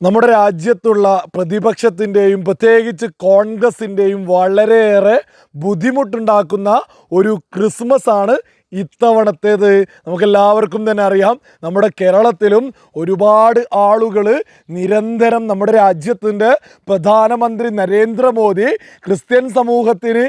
നമ്മുടെ രാജ്യത്തുള്ള പ്രതിപക്ഷത്തിന്റെയും പ്രത്യേകിച്ച് കോൺഗ്രസിന്റെയും വളരെയേറെ ബുദ്ധിമുട്ടുണ്ടാക്കുന്ന ഒരു ക്രിസ്മസ് ആണ് ഇത്തവണത്തേത് നമുക്കെല്ലാവർക്കും തന്നെ അറിയാം. നമ്മുടെ കേരളത്തിലും ഒരുപാട് ആളുകൾ നിരന്തരം നമ്മുടെ രാജ്യത്തിന്റെ പ്രധാനമന്ത്രി നരേന്ദ്രമോദി ക്രിസ്ത്യൻ സമൂഹത്തിന്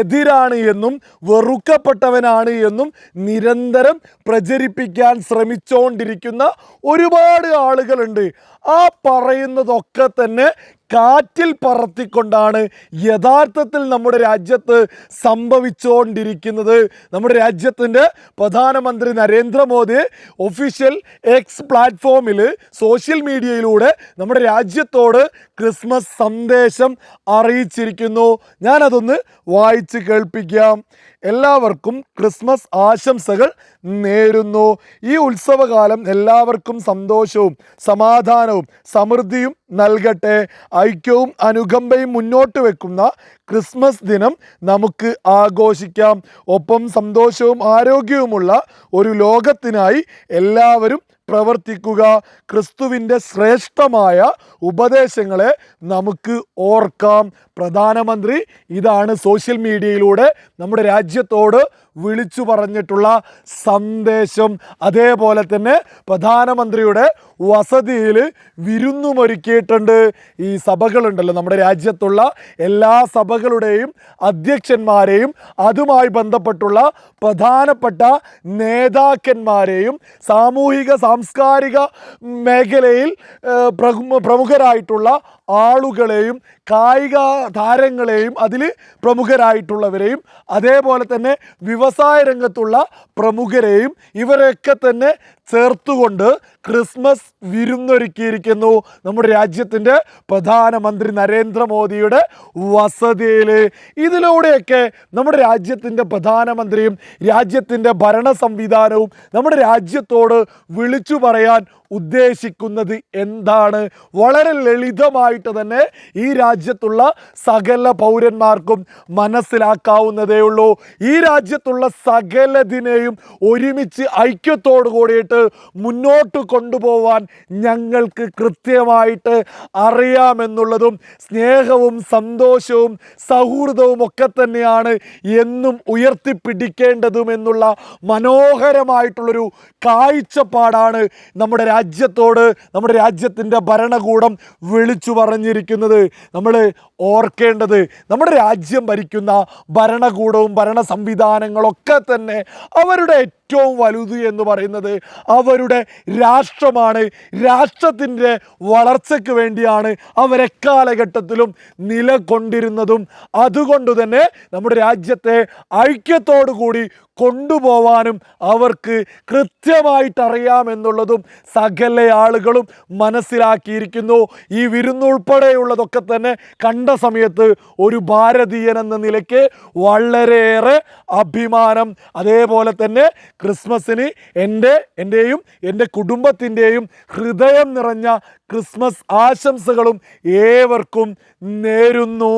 എതിരാണ് എന്നും വെറുക്കപ്പെട്ടവനാണ് എന്നും നിരന്തരം പ്രചരിപ്പിക്കാൻ ശ്രമിച്ചുകൊണ്ടിരിക്കുന്ന ഒരുപാട് ആളുകളുണ്ട്. ആ പറയുന്നതൊക്കെ തന്നെ കാറ്റിൽ പറത്തിക്കൊണ്ടാണ് യഥാർത്ഥത്തിൽ നമ്മുടെ രാജ്യത്ത് സംഭവിച്ചുകൊണ്ടിരിക്കുന്നത് നമ്മുടെ രാജ്യത്തിന്റെ പ്രധാനമന്ത്രി നരേന്ദ്രമോദി ഒഫീഷ്യൽ എക്സ് പ്ലാറ്റ്ഫോമിൽ സോഷ്യൽ മീഡിയയിലൂടെ നമ്മുടെ രാജ്യത്തോട് ക്രിസ്മസ് സന്ദേശം അറിയിച്ചിരിക്കുന്നു. ഞാനതൊന്ന് വായിച്ച് കേൾപ്പിക്കാം. എല്ലാവർക്കും ക്രിസ്മസ് ആശംസകൾ നേരുന്നു. ഈ ഉത്സവകാലം എല്ലാവർക്കും സന്തോഷവും സമാധാനവും സമൃദ്ധിയും നൽകട്ടെ. ഐക്യവും അനുകമ്പയും മുന്നോട്ട് വെക്കുന്ന ക്രിസ്മസ് ദിനം നമുക്ക് ആഘോഷിക്കാം. ഒപ്പം സന്തോഷവും ആരോഗ്യവുമുള്ള ഒരു ലോകത്തിനായി എല്ലാവരും പ്രവർത്തിക്കുക. ക്രിസ്തുവിന്റെ ശ്രേഷ്ഠമായ ഉപദേശങ്ങളെ നമുക്ക് ഓർക്കാം. പ്രധാനമന്ത്രി ഇതാണ് സോഷ്യൽ മീഡിയയിലൂടെ നമ്മുടെ രാജ്യത്തോട് വിളിച്ചു പറഞ്ഞിട്ടുള്ള സന്ദേശം. അതേപോലെ തന്നെ പ്രധാനമന്ത്രിയുടെ വസതിയിൽ വിരുന്നുമൊരുക്കിയിട്ടുണ്ട്. ഈ സഭകളുണ്ടല്ലോ നമ്മുടെ രാജ്യത്തുള്ള എല്ലാ സഭകളുടെയും അധ്യക്ഷന്മാരെയും അതുമായി ബന്ധപ്പെട്ടുള്ള പ്രധാനപ്പെട്ട നേതാക്കന്മാരെയും സാമൂഹിക സാംസ്കാരിക മേഖലയിൽ പ്രമുഖരായിട്ടുള്ള ആളുകളെയും കായിക താരങ്ങളെയും അതിൽ പ്രമുഖരായിട്ടുള്ളവരെയും അതേപോലെ തന്നെ വ്യവസായ രംഗത്തുള്ള പ്രമുഖരെയും ഇവരെയൊക്കെ തന്നെ ചേർത്തുകൊണ്ട് ക്രിസ്മസ് വിരുന്നൊരുക്കിയിരിക്കുന്നു നമ്മുടെ രാജ്യത്തിന്റെ പ്രധാനമന്ത്രി നരേന്ദ്രമോദിയുടെ വസതിയിൽ ഇതിലൂടെയൊക്കെ നമ്മുടെ രാജ്യത്തിന്റെ പ്രധാനമന്ത്രിയും രാജ്യത്തിന്റെ ഭരണ സംവിധാനവും നമ്മുടെ രാജ്യത്തോട് വിളിച്ചു പറയാൻ ഉദ്ദേശിക്കുന്നത് എന്താണ്? വളരെ ലളിതമായിട്ട് തന്നെ ഈ രാജ്യത്തുള്ള സകല പൗരന്മാർക്കും മനസ്സിലാക്കാവുന്നതേ ഉള്ളൂ. ഈ രാജ്യത്തുള്ള സകലതിനെയും ഒരുമിച്ച് ഐക്യത്തോടു കൂടിയിട്ട് മുന്നോട്ട് കൊണ്ടുപോവാൻ ഞങ്ങൾക്ക് കൃത്യമായിട്ട് അറിയാമെന്നുള്ളതും സ്നേഹവും സന്തോഷവും സൗഹൃദവും ഒക്കെ തന്നെയാണ് എന്നും ഉയർത്തിപ്പിടിക്കേണ്ടതും എന്നുള്ള മനോഹരമായിട്ടുള്ളൊരു കാഴ്ചപ്പാടാണ് നമ്മുടെ രാജ്യത്തോട് നമ്മുടെ രാജ്യത്തിന്റെ ഭരണകൂടം വിളിച്ചു പറഞ്ഞിരിക്കുന്നത് നമ്മൾ ഓർക്കേണ്ടത് നമ്മുടെ രാജ്യം ഭരിക്കുന്ന ഭരണകൂടവും ഭരണ സംവിധാനങ്ങളൊക്കെ തന്നെ അവരുടെ ഏറ്റവും വലുത് എന്ന് പറയുന്നത് അവരുടെ രാഷ്ട്രമാണ്. രാഷ്ട്രത്തിന്റെ വളർച്ചയ്ക്ക് വേണ്ടിയാണ് അവരെക്കാലഘട്ടത്തിലും നിലകൊണ്ടിരുന്നതും. അതുകൊണ്ട് തന്നെ നമ്മുടെ രാജ്യത്തെ ഐക്യത്തോടു കൂടി കൊണ്ടുപോവാനും അവർക്ക് കൃത്യമായിട്ട് അറിയാമെന്നുള്ളതും സകല ആളുകളും മനസ്സിലാക്കിയിരിക്കുന്നു. ഈ വിരുന്നുൾപ്പെടെയുള്ളതൊക്കെ തന്നെ കണ്ട സമയത്ത് ഒരു ഭാരതീയൻ എന്ന നിലയ്ക്ക് വളരെയേറെ അഭിമാനം. അതേപോലെ തന്നെ ക്രിസ്മസിന് എന്റെ എന്റെയും എന്റെ കുടുംബത്തിന്റെയും ഹൃദയം നിറഞ്ഞ ക്രിസ്മസ് ആശംസകളും ഏവർക്കും നേരുന്നു.